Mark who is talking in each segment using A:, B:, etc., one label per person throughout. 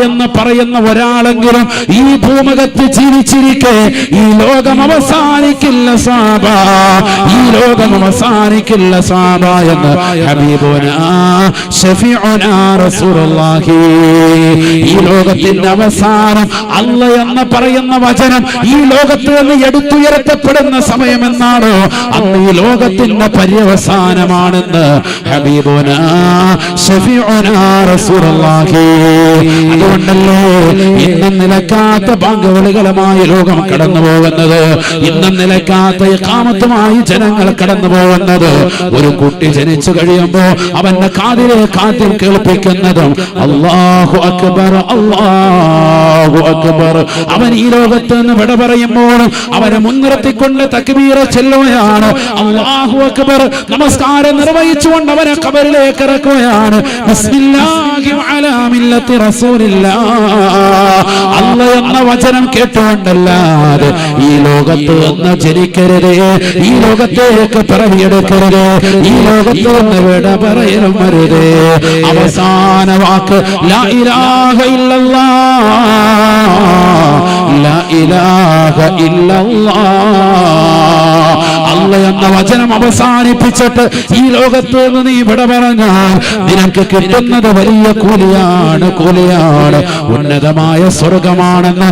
A: എന്ന് പറയുന്ന ഒരാളെങ്കിലും ഈ ഭൂമുഖത്ത് ജീവിച്ചിരിക്കെ ഈ ലോകം അവസാനിക്കില്ല സാബ ഈ ലോകം അവസാനിക്കില്ല സാബ എന്ന് ഈ ലോകത്തിന്റെ അവസാനം അല്ല എന്ന് പറയുന്ന വചനം ഈ ലോകത്ത് നിന്ന് എടുത്തുയർത്തപ്പെടുന്ന സമയമെന്നാണ് അന്ന് ഈ ലോകത്തിന്റെ പര്യവസാനമാണെന്ന് ഹബീബുന ഷഫീഉന റസൂലുള്ളാഹി. അതുകൊണ്ടല്ലേ ഇന്നും നിലക്കാത്ത ബാങ്കുവിളികളുമായി ലോകം കടന്നു പോകുന്നത് ഇന്നും നിലക്കാത്ത കാമത്തുമായി ജനങ്ങൾ കടന്നു പോകുന്നത് ഒരു കുട്ടി ജനിച്ചു കഴിയുമ്പോ അവന്റെ കാതിലെ കാതിൽ കേൾപ്പിക്കുന്നതും അള്ളാഹു അക്ബർ അള്ളാഹു അക്ബർ. അവൻ ഈ ലോകത്ത് നിന്ന് വിട പറയുമ്പോൾ അവനെ മുൻനിർത്തിക്കൊണ്ട് തക്ബീറ ചെല്ലുകയാണ്. അള്ളാഹു അക്ബർ നമസ്കാരം നിർവഹിച്ചുകൊണ്ട് അവനെ കബറിലേക്ക് ഇറക്കുകയാണ്. ബിസ്മില്ലാഹി അലാ മില്ലത്തി റസൂലില്ലാ അല്ല എന്ന വചനം കേട്ടുകൊണ്ടല്ലാതെ ഈ ലോകത്ത് ഒന്ന് ജനിക്കരുത്. ഈ ലോകത്തേക്ക് പിറവിയെടുക്കരുത്. ഈ ലോകത്ത് ഒന്ന് വിട പറയലും വരുത് അവസാന വാക്ക് ലാ ഇലാഹ ഇല്ലല്ലാ. ലാ ഇലാഹ ഇല്ലല്ലാ. എന്ന വചനം അവസാനിപ്പിച്ചിട്ട് ഈ ലോകത്ത് നിന്ന് നീ ഇവിടെ പറഞ്ഞാൽ നിനക്ക് കിട്ടുന്നത് വലിയ കൂലിയാണ് കൂലിയാണ്. ഉന്നതമായ സ്വർഗമാണെന്ന്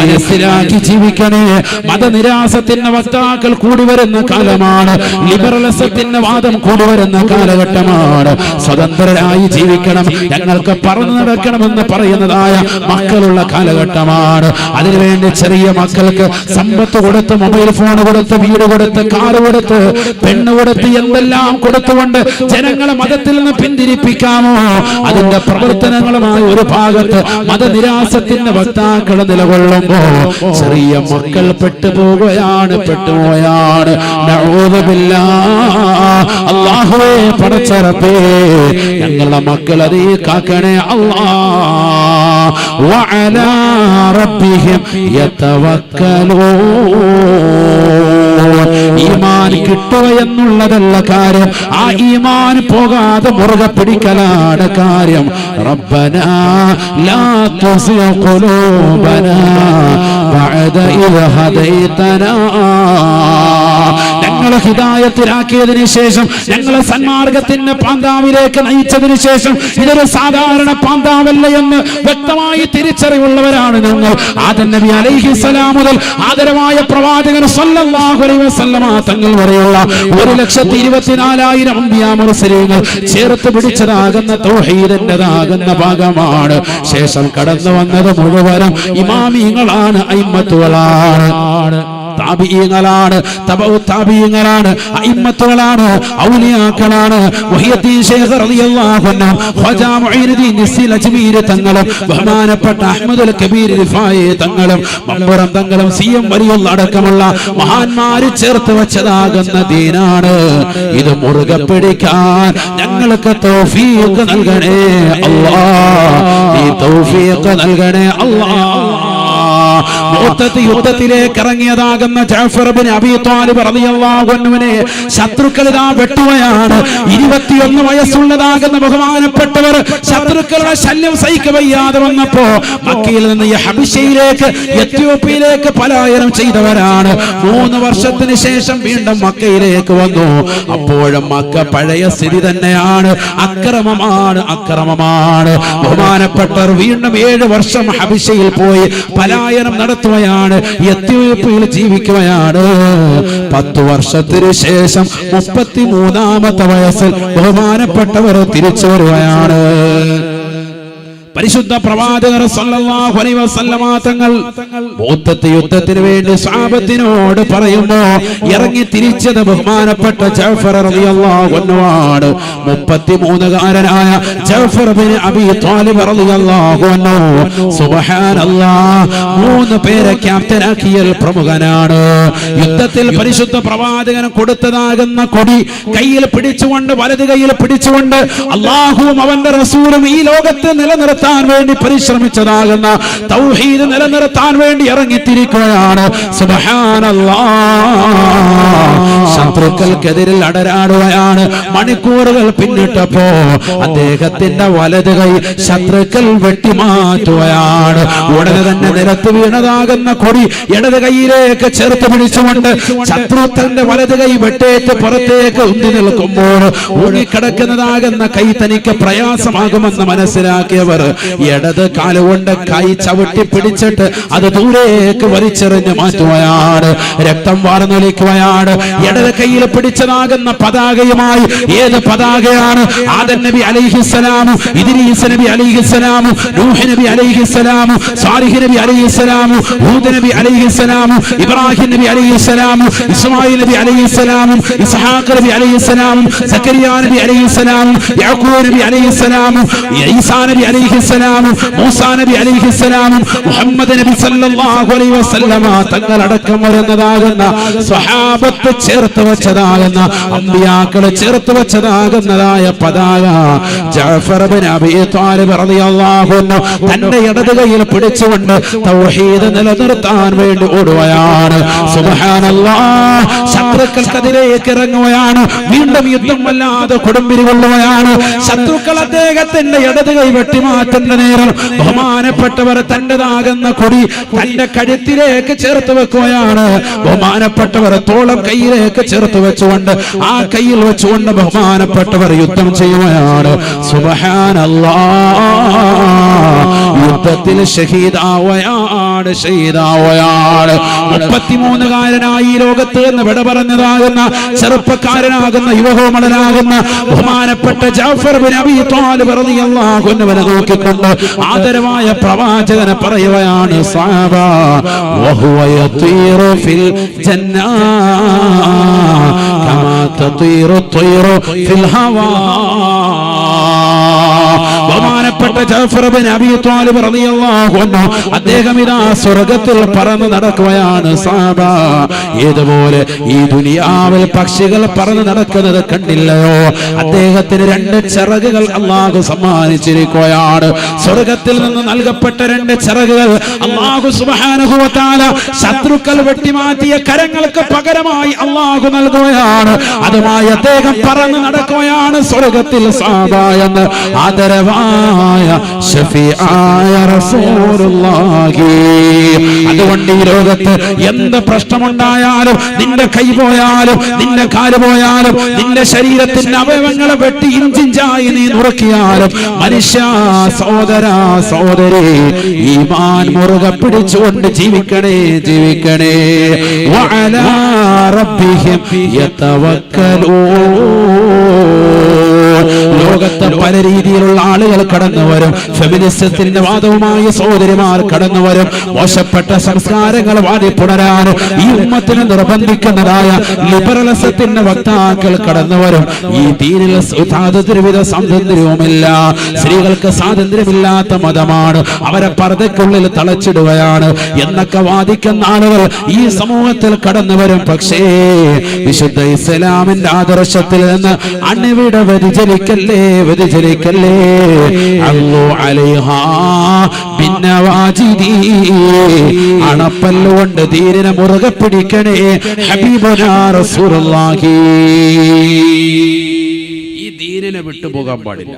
A: മനസ്സിലാക്കി ജീവിക്കണേ. മതനിരാസത്തിന്റെ വക്താക്കൾ കൂടി വരുന്ന കാലമാണ്. ലിബറലിസത്തിന്റെ വാദം കൂടി വരുന്ന കാലഘട്ടമാണ്. സ്വതന്ത്രരായി ജീവിക്കണം. ഞങ്ങൾക്ക് പറഞ്ഞു നടക്കണമെന്ന് പറയുന്നതായ മക്കളുള്ള കാലഘട്ടമാണ്. അതിനുവേണ്ടി ചെറിയ മക്കൾക്ക് സമ്പത്ത് കൊടുത്ത് മൊബൈൽ ഫോൺ കൊടുത്ത് വീട് കൊടുത്ത് കാറ് കൊടുത്ത് പെണ്ണ് കൊടുത്ത് എന്തെല്ലാം കൊടുത്തുകൊണ്ട് ജനങ്ങളെ മതത്തിൽ നിന്ന് പിന്തിരിപ്പിക്കാമോ? അതിന്റെ പ്രവർത്തനങ്ങളുമായി ഒരു ഭാഗത്ത് മതനിരാസത്തിന്റെ വക്താക്കൾ നിലകൊള്ളുമ്പോ ചെറിയ മക്കൾ പെട്ടുപോവുകയാണ് പെട്ടുപോയാണ്. അള്ളാഹുവേ പടച്ചറപ്പേ ഞങ്ങളുടെ മക്കൾ അതേ കാക്കണേ അല്ലാ وعلى ربهم يتوكلون ഈമാൻ കിട്ടുക എന്നുള്ളതല്ല കാര്യം ആ ഈമാൻ പോകാതെ മുറുകെ പിടിക്കലാണ് കാര്യം റബ്ബന ലാ തുസിഗ ഖുലൂബന ബഅദ ഇദ് ഹദൈതനാ ഞങ്ങളെ ഹിതായത്തിലാക്കിയതിനു ശേഷം ഞങ്ങളെ സന്മാർഗത്തിന്റെ പാന്താവിലേക്ക് നയിച്ചതിന് ശേഷം ഇതൊരു സാധാരണ പാന്താവല്ല എന്ന് വ്യക്തമായി തിരിച്ചറിവുള്ളവരാണ് ഞങ്ങൾ. ആദൻ നബി അലൈഹിസലാം മുതൽ ആദരവായ പ്രവാചകൻ തങ്ങൾ വരെയുള്ള ഒരു ലക്ഷത്തി ഇരുപത്തിനാലായിരം ചേർത്ത് പിടിച്ചതാകുന്ന തോഹീരന്റെതാകുന്ന ഭാഗമാണ്. ശേഷം കടന്നു വന്നത് മുഴുവനും ഇമാമിങ്ങളാണ് അയിമത്തുകളാണ് താബിയങ്ങളാണ് തബഉ താബിയങ്ങളാണ് അയിമ്മത്തുകളാണ് ഔലിയാക്കളാണ്. തങ്ങളും ബഹുമാനപ്പെട്ട അഹ്മദുൽ കബീർ തങ്ങളും മമ്പുറം തങ്ങളും സി എം വലിയുള്ള അടക്കമുള്ള മഹാന്മാര് ചേർത്ത് വെച്ചതാകുന്ന ദീനാണ്. ഇത് മുറുകെ പിടിക്കാൻ ഞങ്ങൾക്ക് തൗഫീഖ് നൽകണേ അല്ലാ ഈ തൗഫീഖ് നൽകണേ അല്ലാ യുദ്ധത്തിലേക്ക് ഇറങ്ങിയതാകുന്ന ജാഫർ ബിൻ അബി ത്വാലിബ് റളിയല്ലാഹു അൻഹുവിനെ ശത്രുക്കൾ ഇതാ വെട്ടുകയാണ്. ഇരുപത്തിയൊന്ന് വയസ്സുള്ളതാകുന്ന ബഹുമാനപ്പെട്ടവർ ശത്രുക്കളുടെ ശല്യം സഹിക്ക വയ്യാതെ വന്നപ്പോ മക്കയിൽ നിന്ന് ഹബിഷയിലേക്ക് എത്യോപ്യയിലേക്ക് പലായനം ചെയ്തവരാണ്. മൂന്ന് വർഷത്തിന് ശേഷം വീണ്ടും മക്കയിലേക്ക് വന്നു. അപ്പോഴും മക്ക പഴയ സ്ഥിതി തന്നെയാണ്. അക്രമമാണ് അക്രമമാണ്. ബഹുമാനപ്പെട്ടവർ വീണ്ടും ഏഴ് വർഷം ഹബിഷയിൽ പോയി. പലായനം നടത്തുകയാണ്. എത്യോപ്യയിൽ ജീവിക്കുകയാണ്. പത്തു വർഷത്തിനു ശേഷം മുപ്പത്തി മൂന്നാമത്തെ വയസ്സിൽ ബഹുമാനപ്പെട്ടവർ തിരിച്ചു വരുകയാണ്. പരിശുദ്ധ പ്രവാചകർ തങ്ങൾ ബോധത്തെ യുദ്ധത്തിന് വേണ്ടി സ്വഹാബത്തിനോട് പറയുന്നു ഇറങ്ങി തിരിച്ചത് ബഹുമാനപ്പെട്ട ജഅഫർ റളിയല്ലാഹു അൻഹു ആണ് 33 കാരനായ ജഅഫർ ബിൻ അബി ത്വാലിബ് റളിയല്ലാഹു അൻഹു. സുബ്ഹാനല്ലാഹ് മൂന്ന് പേരെ ക്യാപ്റ്റനാക്കിയ പ്രമുഖനാണ്. യുദ്ധത്തിൽ പരിശുദ്ധ പ്രവാചകൻ കൊടുത്തതാകുന്ന കൊടി കയ്യിൽ പിടിച്ചുകൊണ്ട് വലത് കയ്യിൽ പിടിച്ചുകൊണ്ട് അള്ളാഹുവും അവന്റെ റസൂലും ഈ ലോകത്ത് നിലനിർത്താൻ നിലനിർത്താൻ വേണ്ടി പരിശ്രമിച്ചതാകുന്ന തൗഹീദ് നിലനിർത്താൻ വേണ്ടി ഇറങ്ങിത്തിരിക്കുകയാണ്. ശത്രുക്കൾക്കെതിരിൽ അടരാടുകയാണ്. മണിക്കൂറുകൾ പിന്നിട്ടപ്പോ അദ്ദേഹത്തിന്റെ വലത് കൈ ശത്രുക്കൾ വെട്ടിമാറ്റുകയാണ്. ഉടനെ തന്നെ നിലത്ത് വീണതാകുന്ന കൊടി ഇടത് കൈയിലേക്ക് ചേർത്ത് പിടിച്ചുകൊണ്ട് ശത്രു തന്റെ വലത് കൈ വെട്ടേറ്റ് പുറത്തേക്ക് ഉന്തി നിൽക്കുമ്പോൾ ഊങ്ങിക്കിടക്കുന്നതാകുന്ന കൈ തനിക്ക് പ്രയാസമാകുമെന്ന് മനസ്സിലാക്കിയവർ ഇടത് കാലുകൊണ്ട് കൈ ചവിട്ടി പിടിച്ചിട്ട് അത് ദൂരേക്ക് വലിച്ചെറിഞ്ഞ് മാറ്റുകയാണ് രക്തം വാർന്നൊലിക്കുകയാണ് ഇടത് കയ്യിൽ പിടിച്ചതാകുന്ന പതാകയുമായി ഏത് പതാകയാണ് ആദൻ നബി അലൈഹിസ്സലാമും ഇദ്രീസ് നബി അലൈഹിസ്സലാമും നൂഹ് നബി അലൈഹിസ്സലാമും സാലിഹ് നബി അലൈഹിസ്സലാമും ഹൂദ് നബി അലൈഹിസ്സലാമും ഇബ്രാഹിം നബി അലൈഹിസ്സലാമും ഇസ്മായിൽ നബി അലൈഹിസ്സലാമും ഇസ്ഹാഖ് നബി അലൈഹിസ്സലാമും സക്കരിയ നബി അലൈഹിസ്സലാമും യാക്കൂബ് നബി അലൈഹിസ്സലാമും ഈസാ നബി അലൈഹിസ്സലാമും മൂസാ നബി അലൈഹിസ്സലാമും മുഹമ്മദ് നബി സല്ലല്ലാഹു അലൈഹി വസല്ലമ തങ്ങൾ അടക്കം വരുന്നതാകുന്ന സ്വഹാബത്ത് ചേർത്ത് വെച്ചതാകുന്ന അമ്പിയാക്കളെ ചേർത്ത് വെച്ചതാകുന്നതായ പതാക ജഅഫർ ബിൻ അബീ ത്വാലിബ് റളിയല്ലാഹു അൻഹു തന്റെ ഇടത് കൈയിൽ പിടിച്ചുകൊണ്ട് തൗഹീദ് നിലനിർത്താൻ വേണ്ടി ഓടുകയാണ്. സുബ്ഹാനല്ലാഹ് ശത്രുക്കൾക്കെതിരേക്ക് ഇറങ്ങുകയാണ് വീണ്ടും യുദ്ധം വല്ലാതെ കൊടുമ്പിരി കൊള്ളുകയാണ്. ശത്രുക്കൾ അദ്ദേഹത്തിന്റെ ഇടത് കൈ വെട്ടിമാറ്റുന്ന നേരം ബഹുമാനപ്പെട്ടവർ തന്റെതാകുന്ന കൊടി തന്റെ കഴുത്തിലേക്ക് ചേർത്ത് വെക്കുകയാണ്. ബഹുമാനപ്പെട്ടവർ തോളം കയ്യിലേക്ക് ചേർത്ത് വെച്ചുകൊണ്ട് ആ കയ്യിൽ വെച്ചുകൊണ്ട് ബഹുമാനപ്പെട്ടവർ യുദ്ധം ചെയ്യുകയാണ്. സുബഹാനല്ലാ യുദ്ധത്തിൽ ഷഹീദാവയാണ് ഷഹീദാവയാണ് മുപ്പത്തിമൂന്നുകാരനായി ലോകത്ത് എന്ന് വിട പറഞ്ഞതാകുന്ന ചെറുപ്പക്കാരനാകുന്ന യുവകോമളനാകുന്ന ബഹുമാനപ്പെട്ട ജാഫർ ബിൻ റളിയല്ലാഹു നോക്കിക്കൊണ്ട് ആദരവായ പ്രവാചകനെ പറയുകയാണ് സാബ വഹുവ യതീറു ഫിൽ ജന്നാ തതീറു അൻഹു അദ്ദേഹം ഇതാ സ്വർഗത്തിൽ പറന്നു നടക്കുകയാണ്. സാബ ഏതുപോലെ ഈ ദുനിയാവിൽ പക്ഷികൾ പറന്നു നടക്കുന്നത് കണ്ടില്ലയോ? അദ്ദേഹത്തിന് രണ്ട് ചിറകുകൾ അള്ളാഹു സമ്മാനിച്ചിരിക്കുകയാണ്. സ്വർഗത്തിൽ നിന്ന് നൽകപ്പെട്ട രണ്ട് ചിറകുകൾ അള്ളാഹു സുബ്ഹാനഹു വ തആല ശത്രുക്കൾ വെട്ടിമാറ്റിയ കരങ്ങൾക്ക് പകരമായി അള്ളാഹു നൽകുകയാണ്. അതുമായി അദ്ദേഹം പറന്നു നടക്കുകയാണ് സ്വർഗത്തിൽ സാബ എന്ന്. ആദരവായ അതുകൊണ്ട് ഈ ലോകത്ത് എന്ത് പ്രശ്നമുണ്ടായാലും നിന്റെ കൈ പോയാലും നിന്റെ കാൽ പോയാലും നിന്റെ ശരീരത്തിന്റെ അവയവങ്ങളെ വെട്ടി ഇഞ്ചിഞ്ചായി നീ നുറുക്കിയാലും മനുഷ്യ സഹോദര സഹോദരി ഈമാൻ മുറുകെ പിടിച്ചുകൊണ്ട് ജീവിക്കണേ ജീവിക്കണേ. റബ്ബിഹിം യതവക്കലൂൻ. ലോകത്ത് പല രീതിയിലുള്ള ആളുകൾ കടന്നു വരും. ഫെമിനിസത്തിന്റെ വാദവുമായി സഹോദരിമാർ കടന്നു വരും. മോശപ്പെട്ട സംസ്കാരങ്ങൾ വാടി പുണരാൻ ഈ ഉമ്മത്തിനെ നിർബന്ധിക്കുന്നതായ ലിബറലിസത്തിന്റെ വക്താക്കൾ കടന്നു വരും. ഈ തീരിൽ സ്വാതന്ത്ര്യവിധ സ്വാതന്ത്ര്യവുമില്ല. സ്ത്രീകൾക്ക് സ്വാതന്ത്ര്യമില്ലാത്ത മതമാണ്. അവരെ പർദ്ദയ്ക്കുള്ളിൽ തളച്ചിടുകയാണ് എന്നൊക്കെ വാദിക്കുന്ന ആളുകൾ ഈ സമൂഹത്തിൽ കടന്നു വരും. പക്ഷേ വിശുദ്ധ ഇസ്ലാമിന്റെ ആദർശത്തിൽ നിന്ന് അണിവിട വ്യതിചലിക്കല്ലേ വ്യതിചലിക്കല്ലേ അല്ലോ അലൈഹാ ഭിന്നവാജിദീ അണപ്പല്ലുകൊണ്ട് തീരിനെ മുറുകെ പിടിക്കണേ ഹബീബനാ റസൂലുള്ളാഹി. ഈ ധീരനെ വിട്ടുപോകാൻ പാടില്ല.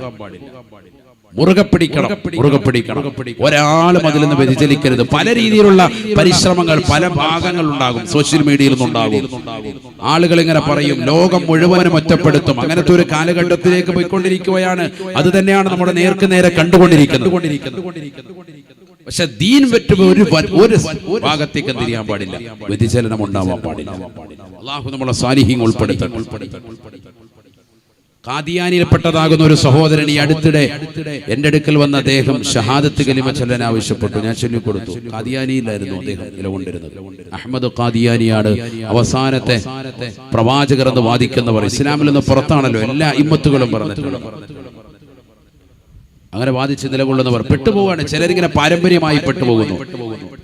A: മുറുകെ പിടിക്കണം മുറുകെ പിടിക്കണം ഒരാളും അതിൽ നിന്ന് വ്യതിചലിക്കരുത്. പല രീതിയിലുള്ള പരിശ്രമങ്ങൾ പല ഭാഗങ്ങൾ ഉണ്ടാകും സോഷ്യൽ മീഡിയയിൽ നിന്നുണ്ടാകും. ആളുകൾ ഇങ്ങനെ പറയും ലോകം മുഴുവനും ഒറ്റപ്പെടുത്തും. അങ്ങനത്തെ ഒരു കാലഘട്ടത്തിലേക്ക് പോയിക്കൊണ്ടിരിക്കുകയാണ്. അത് തന്നെയാണ് നമ്മുടെ നേർക്ക് നേരെ കണ്ടുകൊണ്ടിരിക്കുന്നത്. പക്ഷെ ദീൻ പറ്റുമ്പോ ഒരു ഒരു ഭാഗത്തേക്ക് തിരിയാൻ പാടില്ല? വ്യതിചലനം ഉണ്ടാവാൻ പാടില്ല. അള്ളാഹു നമ്മളെ സാന്നിധ്യം ഉൾപ്പെടുത്തട്ടെ. കാദിയാനിയിൽപ്പെട്ടതാകുന്ന ഒരു സഹോദരൻ ഈ അടുത്തിടെ എന്റെ അടുക്കൽ വന്ന അദ്ദേഹം ഷഹാദത്ത് കലിമ ചൊല്ലാൻ ആവശ്യപ്പെട്ടു. ഞാൻ ചൊല്ലിക്കൊടുത്തു. കാദിയാനിയിലായിരുന്നു അദ്ദേഹം നിലകൊണ്ടിരുന്നത്. അഹമ്മദ് കാദിയാനിയാണ് അവസാനത്തെ പ്രവാചകർ എന്ന് വാദിക്കുന്നവർ. ഇസ്ലാമിൽ നിന്ന് പുറത്താണല്ലോ എല്ലാ ഇമ്മത്തുകളും പറഞ്ഞിട്ടുള്ളത്. അങ്ങനെ വാദിച്ച് നിലകൊള്ളുന്നവർ പെട്ടുപോവാണ് ചിലരിങ്ങനെ പാരമ്പര്യമായി പെട്ടുപോകുന്നു.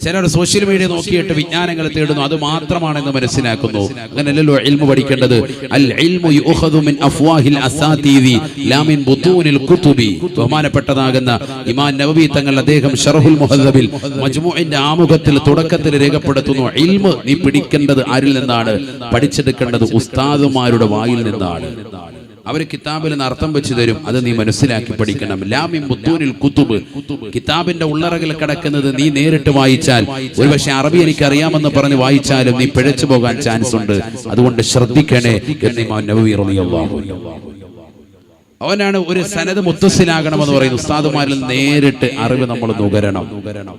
A: ചിലർ സോഷ്യൽ മീഡിയ നോക്കിയിട്ട് വിജ്ഞാനങ്ങൾ തേടുന്നു. അത് മാത്രമാണെന്ന് മനസ്സിലാക്കുന്നു. അങ്ങനെയല്ലോ ഇൽമു പഠിക്കേണ്ടത്. അൽ ഇൽമു യുഖദു മിൻ അഫ്വാഹിൽ ലാ മിൻ ബഹുമാനപ്പെട്ടതാകുന്ന ഇമാം നവവി തങ്ങൾ അദ്ദേഹം ഷറഹുൽ മുഹദ്ദബിൽ മജ്മുഇന്റെ ആമുഖത്തിൽ തുടക്കത്തിൽ രേഖപ്പെടുത്തുന്നു. ഇൽമു നീ പിടിക്കേണ്ടത് ആരിൽ നിന്നാണ്? പഠിച്ചെടുക്കേണ്ടത് ഉസ്താദുമാരുടെ വായിൽ നിന്നാണ്. അവർ കിതാബിൽ നിന്ന് അർത്ഥം വെച്ച് തരും. അത് നീ മനസ്സിലാക്കി പഠിക്കണം. ലാമി മുത്തൂനിൽ കുത്തുബ്. കിതാബിന്റെ ഉള്ളറകിൽ കിടക്കുന്നത് നീ നേരിട്ട് വായിച്ചാൽ. ഒരുപക്ഷെ അറബി എനിക്ക് അറിയാമെന്ന് പറഞ്ഞ് വായിച്ചാലും നീ പിഴച്ചു പോകാൻ ചാൻസ് ഉണ്ട്. അതുകൊണ്ട് ശ്രദ്ധിക്കണേ എന്ന്. അവനാണ് ഒരു സനത് മുത്തസ്സിലാകണമെന്ന് പറയുന്നത് ഉസ്താദുമാരിൽ നേരിട്ട് അറിവ് നമ്മൾ നുകരണം.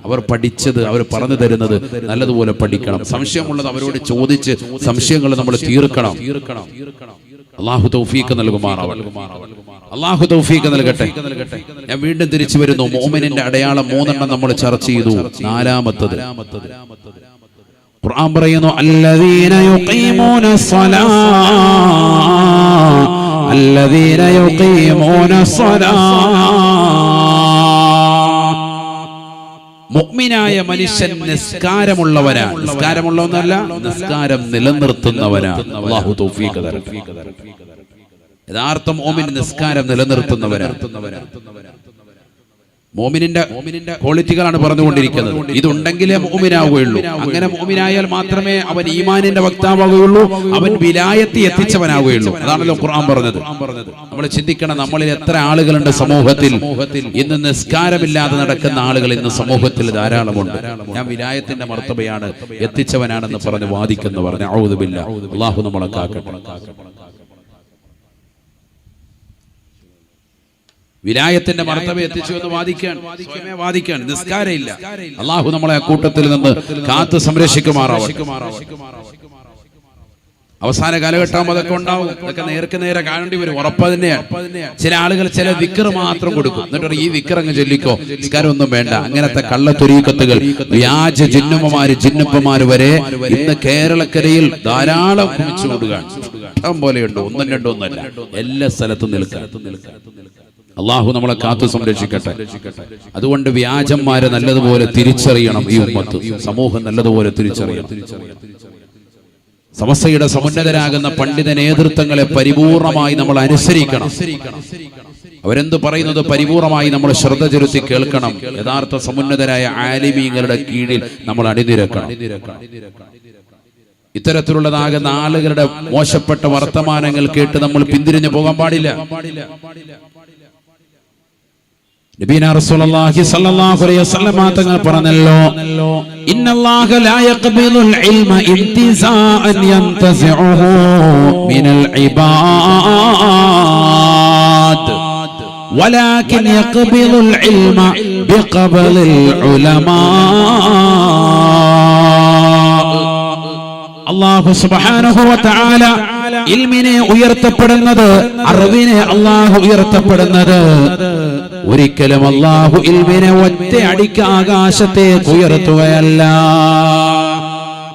A: അവർ പഠിച്ചത് അവർ പറഞ്ഞു തരുന്നത് നല്ലതുപോലെ പഠിക്കണം. സംശയമുള്ളത് അവരോട് ചോദിച്ച് സംശയങ്ങൾ നമ്മൾ തീർക്കണം തീർക്കണം തീർക്കണം. അള്ളാഹു തൗഫീഖ് നൽകുമാറാവട്ടെ. അള്ളാഹു തൗഫീഖ് നൽകട്ടെ. ഞാൻ വീണ്ടും തിരിച്ചു വരുന്നു. മോമിനിന്റെ അടയാളം മൂന്നെണ്ണം നമ്മൾ ചർച്ച ചെയ്തു. നാലാമത്തത്. ഖുർആൻ പറയുന്നു അല്ലദീന യുഖീമൂന അല്ലദീന യുഖീമൂന മുഅ്മിനായ മനുഷ്യൻ നിസ്കാരമുള്ളവനാണ് നിസ്കാരമുള്ളവനല്ല നിസ്കാരം നിലനിർത്തുന്നവനാണ്. അല്ലാഹു തൗഫീഖ് തരട്ടെ. യഥാർത്ഥ മോമിൻ നിസ്കാരം നിലനിർത്തുന്നവനാ മോമിനിന്റെ മോമിനിന്റെ ക്വാളിറ്റികളാണ് പറഞ്ഞുകൊണ്ടിരിക്കുന്നത്. ഇതുണ്ടെങ്കിലേ മോമിനാവുകയുള്ളൂ. അങ്ങനെ മോമിനായാൽ മാത്രമേ അവൻ ഈമാനിന്റെ വക്താവുകയുള്ളൂ അവൻ വിലായത്തി എത്തിച്ചവനാവുകയുള്ളൂ അതാണല്ലോ ഖുർആൻ പറഞ്ഞത്. നമ്മൾ ചിന്തിക്കണം നമ്മളിൽ എത്ര ആളുകളുണ്ട് സമൂഹത്തിൽ? ഇന്ന് നിസ്കാരമില്ലാതെ നടക്കുന്ന ആളുകൾ ഇന്ന് സമൂഹത്തിൽ ധാരാളമുണ്ട്. ഞാൻ വിലായത്തിന്റെ മർത്തബയാണ് എത്തിച്ചവനാണെന്ന് പറഞ്ഞ് വാദിക്കുന്നു പറഞ്ഞു ഔദുബില്ല അള്ളാഹു നമ്മളെ കാക്കട്ടെ. വിലായത്തിന്റെ മർത്തവ എത്തിച്ചു എന്ന് വാദിക്കാൻ സ്വയമേ വാദിക്കാൻ നിസ്കാരമില്ല അള്ളാഹു നമ്മളെ ആ കൂട്ടത്തിൽ നിന്ന് കാത്ത് സംരക്ഷിക്കുമാറാവട്ടെ. അവസാന കാലഘട്ടം അതൊക്കെ ഉണ്ടാവും. അതൊക്കെ നേർക്ക് നേരെ കാണേണ്ടി വരും. ഉറപ്പ് തന്നെയാണ്. ചില ആളുകൾ ചില വിക്കർ മാത്രം കൊടുക്കും. എന്നിട്ട് ഈ വിക്കർ അങ്ങ് ചൊല്ലിക്കോ? നിസ്കാരം ഒന്നും വേണ്ട. അങ്ങനത്തെ കള്ളത്തൊരീക്കത്തുകൾ വ്യാജ ജിന്നുമ്മമാര് ജിന്നുപ്പമാര് വരെ ഇന്ന് കേരളക്കരയിൽ ധാരാളം കുമിച്ചു കൊടുക്കുകയാണ് ഇഷ്ടം പോലെയുണ്ട്. ഒന്നും രണ്ടും ഒന്നല്ല എല്ലാ സ്ഥലത്തും നിൽക്കാൻ അള്ളാഹു നമ്മളെ കാത്തു സംരക്ഷിക്കട്ടെ. അതുകൊണ്ട് വ്യാജന്മാരെ നല്ലതുപോലെ തിരിച്ചറിയണം ഈ ഉമ്മത്ത്. സമൂഹം നല്ലതുപോലെ തിരിച്ചറിയണം. സമസ്തയുടെ സമുന്നതരാകുന്ന പണ്ഡിത നേതൃത്വങ്ങളെ പരിപൂർണമായി നമ്മൾ അനുസരിക്കണം. അവരെന്ത് പറയുന്നത്? പരിപൂർണമായി നമ്മൾ ശ്രദ്ധ ചെലുത്തി കേൾക്കണം. യഥാർത്ഥ സമുന്നതരായ ആലിമീങ്ങളുടെ കീഴിൽ നമ്മൾ അണിനിരക്കണം. ഇത്തരത്തിലുള്ളതാകുന്ന ആളുകളുടെ മോശപ്പെട്ട വർത്തമാനങ്ങൾ കേട്ട് നമ്മൾ പിന്തിരിഞ്ഞു പോകാൻ പാടില്ല. നബീന റസൂലുള്ളാഹി സ്വല്ലല്ലാഹു അലൈഹി വസല്ലമ തങ്ങൾ പറഞ്ഞല്ലോ ഇന്നല്ലാഹ ലാ യഖ്ബിലുൽ ഇൽമ ഇന്തിസാഅൻ യന്തസിഉഹു മിനൽ ഇബാദ് ولكن يقبل العلم بقبل العلماء അള്ളാഹു സുബ്ഹാനഹു വ തആല ഇൽമിനെ ഉയർത്തപ്പെടുന്നത് അറിവിനെ അള്ളാഹു ഉയർത്തപ്പെടുന്നത്. ഒരിക്കലും അള്ളാഹു ഇൽമിനെ ഒറ്റ അടിക്ക് ആകാശത്തേക്ക് ഉയർത്തുകയല്ല.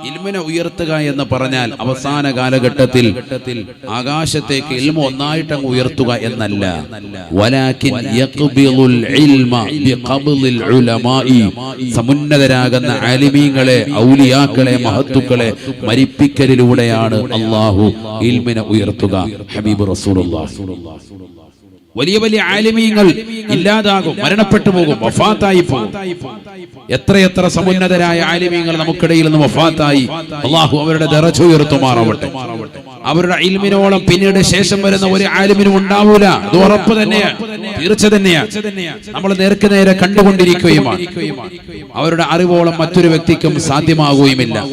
A: ഇൽമിനെ ഉയർത്തുക എന്ന് പറഞ്ഞാൽ അവസാന കാലഘട്ടത്തിൽ ആകാശത്തേക്ക് ഇൽമ ഒന്നായിട്ട് ഉയർത്തുക എന്നല്ല. സമുന്നതരാകുന്ന ആലിമീങ്ങളെ ഔലിയാക്കളെ മഹത്തുക്കളെ മരിപ്പിക്കലിലൂടെയാണ് അള്ളാഹു ഇൽമിനെ ഉയർത്തുക. ഹബീബ് റസൂലുള്ളാഹി. വലിയ വലിയ ആലിമീങ്ങൾ ഇല്ലാതാകും മരണപ്പെട്ടു പോകും വഫാത്തായി പോകും. എത്രയെത്ര സമുന്നതരായ ആലിമീങ്ങൾ നമുക്കിടയിൽ നിന്ന് വഫാത്തായി. അള്ളാഹു അവരുടെ ദറജ ഉയർത്തുമാറാവട്ടെ. അവരുടെ ഇൽമിനോളം പിന്നീട് ശേഷം വരുന്ന ഒരു ആലിമിനും ഉണ്ടാവൂല. അത് ഉറപ്പ് തന്നെയാണ് തീർച്ച തന്നെയാണ് നമ്മൾ നേർക്ക് നേരെ കണ്ടുകൊണ്ടിരിക്കുകയുമാണ്. അവരുടെ അറിവോളം മറ്റൊരു വ്യക്തിക്കും സാധ്യമാകുകയുമില്ല.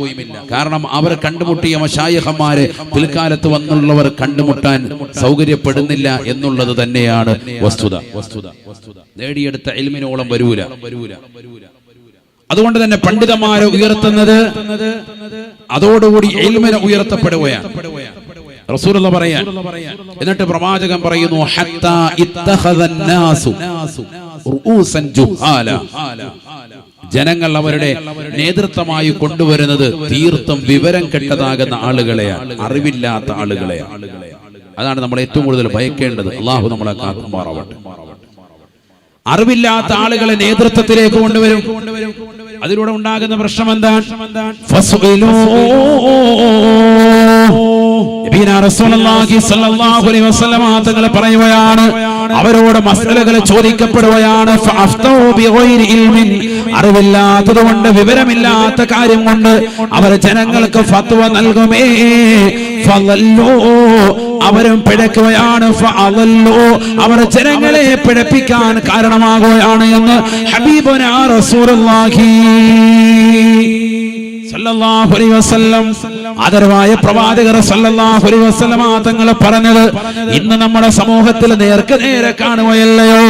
A: കാരണം അവർ കണ്ടുമുട്ടിയ മഷായഹന്മാരെ പിൽക്കാലത്ത് വന്നുള്ളവർ കണ്ടുമുട്ടാൻ സൗകര്യപ്പെടുന്നില്ല എന്നുള്ളത് തന്നെയാണ്. വസ്തുത. വസ്തുത. നേടിയെടുത്ത എൽമിനോളം വരൂല. അതുകൊണ്ട് തന്നെ പണ്ഡിതന്മാരെ ഉയർത്തുന്നത് അതോടുകൂടി എൽമിനെ ഉയർത്തപ്പെടുകയാണ്. റസൂലുള്ള പറയാ എന്നിട്ട് പ്രവാചകൻ പറയുന്നു ജനങ്ങൾ അവരുടെ നേതൃത്വമായി കൊണ്ടുവരുന്നത് തീർത്തും വിവരം കെട്ടതാകുന്ന ആളുകളെയാണ്. അറിവില്ലാത്ത ആളുകളെയാണ്. അതാണ് നമ്മൾ ഏറ്റവും കൂടുതൽ ഭയക്കേണ്ടത്. അള്ളാഹു നമ്മളെ കാക്കുമാറാവട്ടെ. അറിവില്ലാത്ത ആളുകളെ നേതൃത്വത്തിലേക്ക് കൊണ്ടുവരും. അതിലൂടെ ഉണ്ടാകുന്ന പ്രശ്നം എന്താണ് തങ്ങളെ പറയുകയാണ് അവരോട് മസലകൾ ചോദിക്കപ്പെടുകയാണ് അറിവില്ലാത്തത് കൊണ്ട് വിവരമില്ലാത്ത കാര്യം കൊണ്ട് അവർ ജനങ്ങൾക്ക് ഫത്വ നൽകുമേ. അവരും പിഴക്കുകയാണ് അവർ ജനങ്ങളെ പിഴപ്പിക്കാൻ കാരണമാകുകയാണ് എന്ന് ഹബീബുനാ റസൂലുള്ളാഹി ആദരവായ പ്രവാചകർ തങ്ങൾ പറഞ്ഞത് ഇന്ന് നമ്മുടെ സമൂഹത്തിൽ നേർക്ക് നേരെ കാണുകയല്ലയോ?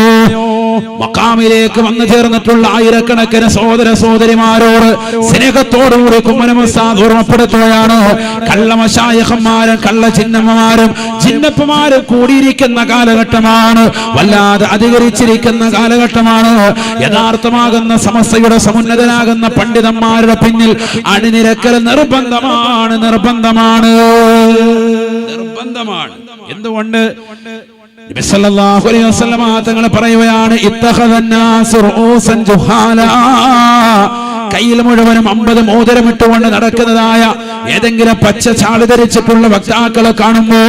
A: മക്കാമിലേക്ക് വന്നു ചേർന്നിട്ടുള്ള ആയിരക്കണക്കിന് സഹോദര സഹോദരിമാരോട് സ്നേഹത്തോടുകൂടി കുമ്മനമസാദ് ഓർമ്മപ്പെടുത്തുകയാണ്. കള്ളമശായഹന്മാരും കള്ള ചിഹ്നമ്മമാരും ചിന്നപ്പമാരും കൂടിയിരിക്കുന്ന കാലഘട്ടമാണ്. വല്ലാതെ അധികരിച്ചിരിക്കുന്ന കാലഘട്ടമാണ്. യഥാർത്ഥമാകുന്ന സമസ്തയുടെ സമുന്നതനാകുന്ന പണ്ഡിതന്മാരുടെ പിന്നിൽ അണിനിരക്കൽ നിർബന്ധമാണ് നിർബന്ധമാണ്. നിർബന്ധമാണ്. എന്തുകൊണ്ട്? തങ്ങൾ പറയുകയാണ് ജുഹാലാ. കയ്യിൽ മുഴുവനും അമ്പത് മോതിരം ഇട്ടുകൊണ്ട് നടക്കുന്നതായ ഏതെങ്കിലും പച്ച ചാളി ധരിച്ചിട്ടുള്ള വക്താക്കളെ കാണുമ്പോ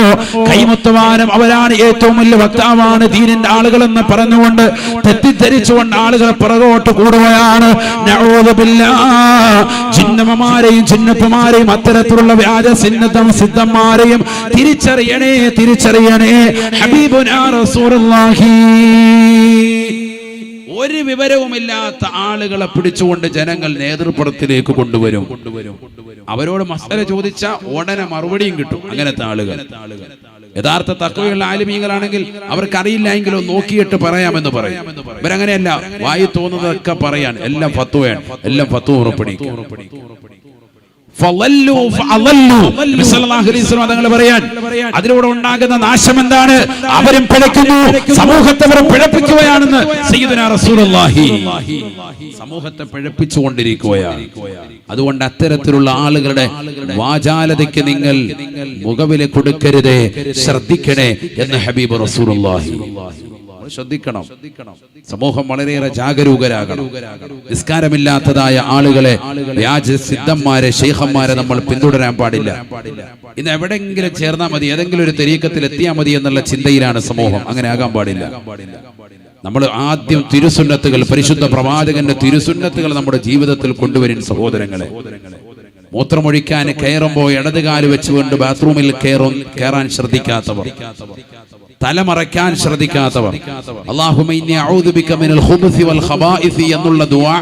A: കൈമുത്തുവാനും അവരാണ് ഏറ്റവും വലിയ വക്താവാണ് ദീനിന്റെ ആളുകളെന്ന് പറഞ്ഞുകൊണ്ട് തെറ്റിദ്ധരിച്ചുകൊണ്ട് ആളുകൾ പുറകോട്ട് കൂടുകയാണ്. ചിന്നമ്മമാരെയും ചിന്നപ്പമാരെയും അത്തരത്തിലുള്ള വ്യാജ സിന്നതം സിദ്ധന്മാരെയും തിരിച്ചറിയണേ തിരിച്ചറിയണേ. ഹബീബുനാ റസൂലുള്ളാഹി. ഒരു വിവരവുമില്ലാത്ത ആളുകളെ പിടിച്ചുകൊണ്ട് ജനങ്ങൾ നേതൃത്വത്തിലേക്ക് കൊണ്ടുവരും. അവരോട് മസല ചോദിച്ച ഉടനെ മറുപടിയും കിട്ടും അങ്ങനത്തെ ആളുകൾ. യഥാർത്ഥ തക്കവയുള്ള ആലിമീങ്ങളാണെങ്കിൽ അവർക്കറിയില്ല എങ്കിലും നോക്കിയിട്ട് പറയാമെന്ന് പറയും. ഇവരങ്ങനെയല്ല വായി തോന്നുന്നതൊക്കെ പറയാൻ എല്ലാം ഫത്തുവയാണ് എല്ലാം ഫത്തു ഉറപ്പണിക്കും. തങ്ങൾ പറയാൻ അതിലൂടെ ഉണ്ടാകുന്ന നാശം എന്താണ്? അവരും പിഴയ്ക്കുന്നു. സമൂഹത്തെ അവർ പിഴപ്പിക്കുകയാണെന്ന് സമൂഹത്തെ പിഴപ്പിച്ചുകൊണ്ടിരിക്കുകയാണ്. അതുകൊണ്ട് അത്തരത്തിലുള്ള ആളുകളുടെ വാചാലതയ്ക്ക് നിങ്ങൾ മുഖവില കൊടുക്കരുതേ. ശ്രദ്ധിക്കണേ എന്ന് ഹബീബ് റസൂലുള്ളാഹി. ശ്രദ്ധിക്കണം. സമൂഹം വളരെയേറെ ജാഗരൂകരാകണം. നിസ്കാരമില്ലാത്തതായ ആളുകളെ വ്യാജ സിദ്ധന്മാരെ ഷെയ്ഖന്മാരെ നമ്മൾ പിന്തുടരാൻ പാടില്ല. ഇന്ന് എവിടെയെങ്കിലും ചേർന്നാൽ മതി ഏതെങ്കിലും ഒരു തെരീക്കത്തിൽ എത്തിയാൽ മതി എന്നുള്ള ചിന്തയിലാണ് സമൂഹം. അങ്ങനെ ആകാൻ പാടില്ല. നമ്മൾ ആദ്യം തിരുസുന്നത്തുകൾ പരിശുദ്ധ പ്രവാചകന്റെ തിരുസുന്നത്തുകൾ നമ്മുടെ ജീവിതത്തിൽ കൊണ്ടുവരും സഹോദരങ്ങളെ. മൂത്രമൊഴിക്കാൻ കയറുമ്പോൾ ഇടതുകാൽ വെച്ചുകൊണ്ട് ബാത്റൂമിൽ കയറും കയറാൻ ശ്രദ്ധിക്കാത്തവർ. തലമറയ്ക്കാൻ ശ്രദ്ധിക്കാത്തവർ. അല്ലാഹുമ്മ ഇന്നി അഊദു ബിക മിനൽ ഖുബുസി വൽ ഖബായിസി എന്നുള്ള ദുആ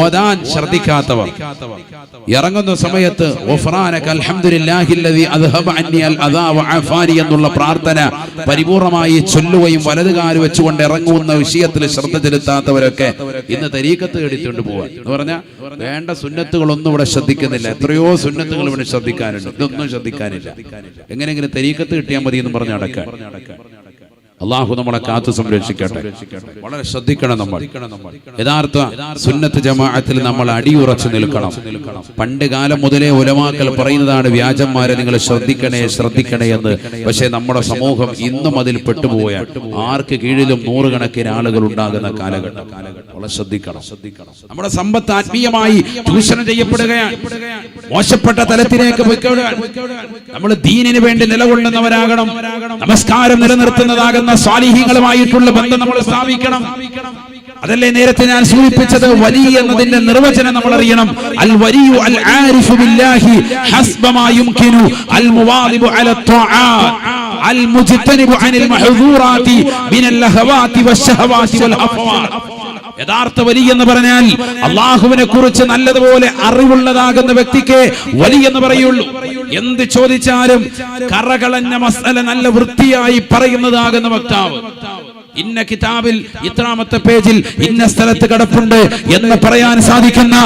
A: ഓതാൻ ശ്രദ്ധിക്കാത്തവർ. ഇറങ്ങുന്ന സമയത്ത് എന്നുള്ള പ്രാർത്ഥന പരിപൂർണമായി ചൊല്ലുകയും വലതുകാൽ വെച്ചുകൊണ്ട് ഇറങ്ങുന്ന വിഷയത്തിൽ ശ്രദ്ധ ചെലുത്താത്തവരൊക്കെ ഇന്ന് തരീക്കത്ത് എടുത്തുകൊണ്ട് പോവാൻ. എന്ന് പറഞ്ഞാൽ വേണ്ട സുന്നത്തുകളൊന്നും ഇവിടെ ശ്രദ്ധിക്കുന്നില്ല. എത്രയോ സുന്നത്തുകൾ ഇവിടെ ശ്രദ്ധിക്കാനുണ്ട്. ഇതൊന്നും ശ്രദ്ധിക്കാനില്ല. എങ്ങനെയെങ്കിലും തരീക്കത്ത് കിട്ടിയാൽ മതി എന്ന് പറഞ്ഞ് നടക്കാൻ. അള്ളാഹു നമ്മളെ കാത്തു സംരക്ഷിക്കട്ടെ. വളരെ ശ്രദ്ധിക്കണം നമ്മൾ. യഥാർത്ഥ സുന്നത്ത് ജമാഅത്തിൽ നമ്മൾ അടിയുറച്ചു നിൽക്കണം. പണ്ട് കാലം മുതലേ ഉലമാക്കൾ പറയുന്നതാണ് വ്യാജന്മാരെ നിങ്ങൾ ശ്രദ്ധിക്കണേ ശ്രദ്ധിക്കണേ എന്ന്. പക്ഷേ നമ്മുടെ സമൂഹം ഇന്നും അതിൽ പെട്ടുപോയാൽ ആർക്ക് കീഴിലും നൂറുകണക്കിന് ആളുകൾ ഉണ്ടാകുന്ന കാലഘട്ടം. വളരെ ശ്രദ്ധിക്കണം. ശ്രദ്ധിക്കണം. നമ്മുടെ സമ്പത്ത് ആത്മീയമായി ചൂഷണം ചെയ്യപ്പെടുകയാണ്. മോശപ്പെട്ട തലത്തിലേക്ക് നമ്മൾ ദീനിന് വേണ്ടി നിലകൊള്ളുന്നവരാകണം. നമസ്കാരം നിലനിർത്തുന്നതാകുന്ന സ്വാലിഹീങ്ങളുമായിട്ടുള്ള ബന്ധം നമ്മൾ സ്ഥാപിക്കണം. അതല്ലേ നേരത്തെ ഞാൻ സൂചിപ്പിച്ചത് വലി എന്നതിന്റെ നിർവചനം നമ്മൾ അറിയണം അൽ വലിയു അൽ ആരിഫു ബില്ലാഹി ഹസ്ബമാ യുംകിനു അൽ മുവാദിബു അല ത്വആത്ത് അൽ മുജ്തനിബു അനിൽ മഹ്ദൂറാത്തി മിനൽ ലഹവാതി വശഹവാതി വൽ ഹഫവാത്ത് യഥാർത്ഥ വലി എന്ന് പറഞ്ഞാൽ അള്ളാഹുവിനെ കുറിച്ച് നല്ലതുപോലെ അറിവുള്ളതാകുന്ന വ്യക്തിക്ക് വലി എന്ന് പറയുള്ളൂ. എന്ത് ചോദിച്ചാലും കറകളഞ്ഞ മസല നല്ല വൃത്തിയായി പറയുന്നതാകുന്ന വക്താവ്. ഇന്ന കിതാബിൽ ഇത്രാമത്തെ പേജിൽ ഇന്ന സ്ഥലത്ത് കിടപ്പുണ്ട് എന്ന് പറയാൻ സാധിക്കുന്ന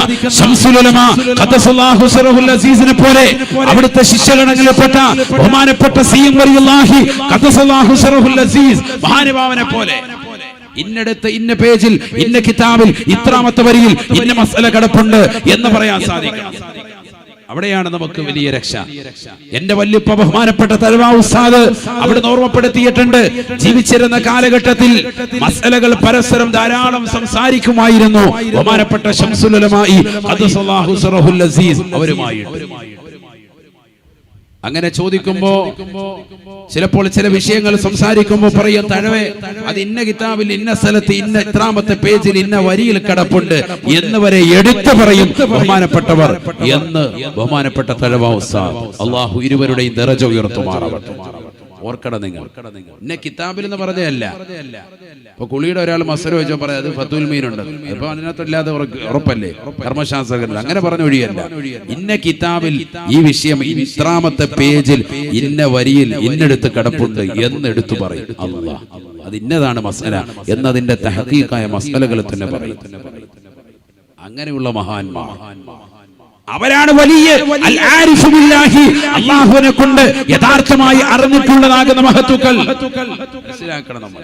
A: അസീസിനെ പോലെ അവിടുത്തെ ശിഷ്യഗണങ്ങളിൽപ്പെട്ട ബഹുമാനപ്പെട്ട സി എം മഹാനുഭാവനെ പോലെ ഇന്നടത്ത് ഇന്ന പേജിൽ ഇന്ന കിതാബിൽ ഇത്രാമത്തെ വരിയിൽ ഇന്ന മസല കിടപ്പുണ്ട് എന്ന് പറയാൻ സാധിക്കണം അവിടെയാണ് നമുക്ക് വലിയ രക്ഷ. എന്റെ വല്യപ്പ ബഹുമാനപ്പെട്ട തലവാ ഉസ്താദ് അവിടുന്ന് ഓർമ്മപ്പെടുത്തിയിട്ടുണ്ട്. ജീവിച്ചിരുന്ന കാലഘട്ടത്തിൽ മസലകൾ പരസ്പരം ധാരാളം സംസാരിക്കുമായിരുന്നു. ബഹുമാനപ്പെട്ട ശംസുലമായി അവരുമായി അങ്ങനെ ചോദിക്കുമ്പോ ചിലപ്പോൾ ചില വിഷയങ്ങൾ സംസാരിക്കുമ്പോൾ പറയും തഴവേ അത് ഇന്ന കിതാബിൽ ഇന്ന സ്ഥലത്ത് ഇന്ന ഇത്രാമത്തെ പേജിൽ ഇന്ന വരിയിൽ കിടപ്പുണ്ട് എന്ന് വരെ എടുത്തു പറയും ബഹുമാനപ്പെട്ടവർ എന്ന് ബഹുമാനപ്പെട്ട തഴവ ഉസ്താദ്. അള്ളാഹു ഇരുവരുടെയും ദറജ ഉയർത്തുമാറാവട്ടെ. ഓർക്കണം നിങ്ങൾ. എന്നെ കിതാബിൽ എന്ന് പറഞ്ഞതല്ല. ഇപ്പൊ കുളിയുടെ ഒരാൾ മസര വെച്ചോ പറയാം അത് ഫത്തുൽ മീനുണ്ട് ഇപ്പൊ അതിനകത്തില്ലാതെ ഉറപ്പ്- ഉറപ്പല്ലേ? കർമ്മശാസ്ത്ര അങ്ങനെ പറഞ്ഞ ഒഴിയല്ല. ഇന്ന കിതാബിൽ ഈ വിഷയം ഇത്രാമത്തെ പേജിൽ ഇന്ന വരിയിൽ ഇന്നെടുത്ത് കിടപ്പുണ്ട് എന്ന് എടുത്തു പറയും. അല്ലാ അത് ഇന്നതാണ് മസല എന്നതിന്റെ തഹക്കീക്കായ മസലകൾ തന്നെ പറയും. അങ്ങനെയുള്ള മഹാന്മാർ. അവരാണ് വലിയ ബില്ലാഹി അള്ളാഹുവിനെ കൊണ്ട് യഥാർത്ഥമായി അറിഞ്ഞിട്ടുള്ളതാകുന്ന മഹത്തുക്കൾ. മനസ്സിലാക്കണം നമ്മൾ.